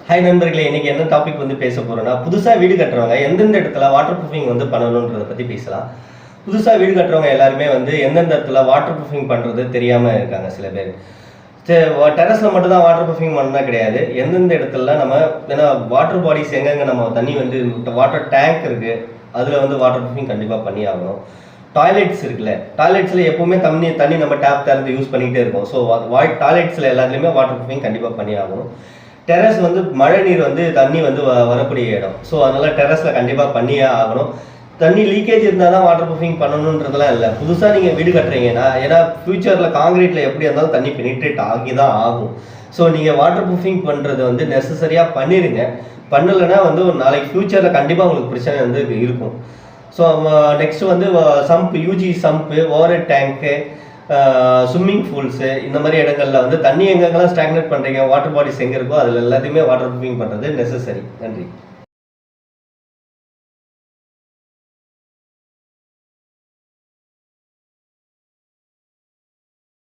Hi நண்பர்களே இன்னைக்கு என்ன டாபிக் வந்து பேச போறோம்னா புதுசா வீடு கட்டுறவங்க எந்தெந்த இடத்துல வாட்டர் ப்ரூஃபிங் வந்து பண்ணணுன்றத பத்தி பேசலாம். புதுசா வீடு கட்டுறவங்க எல்லாருமே வந்து எந்தெந்த இடத்துல வாட்டர் ப்ரூஃபிங் பண்றது தெரியாம இருக்காங்க சில பேர். டெரஸில் மட்டும்தான் வாட்டர் ப்ரூஃபிங் பண்ணால் கிடையாது. எந்தெந்த இடத்துல நம்ம ஏன்னா வாட்டர் பாடிஸ் எங்கெங்க நம்ம தண்ணி வந்து வாட்டர் டேங்க் இருக்குது அதில் வந்து வாட்டர் ப்ரூஃபிங் கண்டிப்பாக பண்ணி ஆகணும். டாய்லெட்ஸ் இருக்குல்ல டாய்லெட்ஸில் எப்பவுமே தண்ணி தண்ணி நம்ம டேப் திறந்து யூஸ் பண்ணிக்கிட்டே இருக்கோம். ஸோ வாய் டாய்லெட்ஸில் எல்லாத்துலேயுமே வாட்டர் ப்ரூஃபிங் கண்டிப்பாக பண்ணி ஆகணும். டெரஸ் வந்து மழை நீர் வந்து தண்ணி வந்து வ- வரக்கூடிய இடம். ஸோ அதனால டெரஸில் கண்டிப்பாக பண்ணியே ஆகணும். தண்ணி லீக்கேஜ் இருந்தால் தான் வாட்டர் ப்ரூஃபிங் பண்ணணுன்றதுலாம் இல்லை. புதுசாக நீங்கள் வீடு கட்டுறீங்கன்னா ஏன்னா ஃபியூச்சரில் காங்கிரீட்டில் எப்படி இருந்தாலும் தண்ணி பெனிட்ரேட் ஆகி தான் ஆகும். ஸோ நீங்கள் வாட்டர் ப்ரூஃபிங் பண்ணுறது வந்து நெசசரியாக பண்ணிடுங்க பண்ணலைன்னா வந்து ஒரு நாளைக்கு ஃப்யூச்சரில் கண்டிப்பாக உங்களுக்கு பிரச்சனை வந்து இருக்கும். ஸோ நெக்ஸ்ட் வந்து sump UG sump over tank swimming pools இந்த மாதிரி இடங்கள்ல வந்து தண்ணி எங்கெங்கெல்லாம் ஸ்டாக்னேட் பண்ணுறீங்க வாட்டர் பாடிஸ் எங்கே இருக்கோ அதில் எல்லாத்தையுமே வாட்டர் ப்ரூஃபிங் பண்ணுறது நெசசரி நன்றி.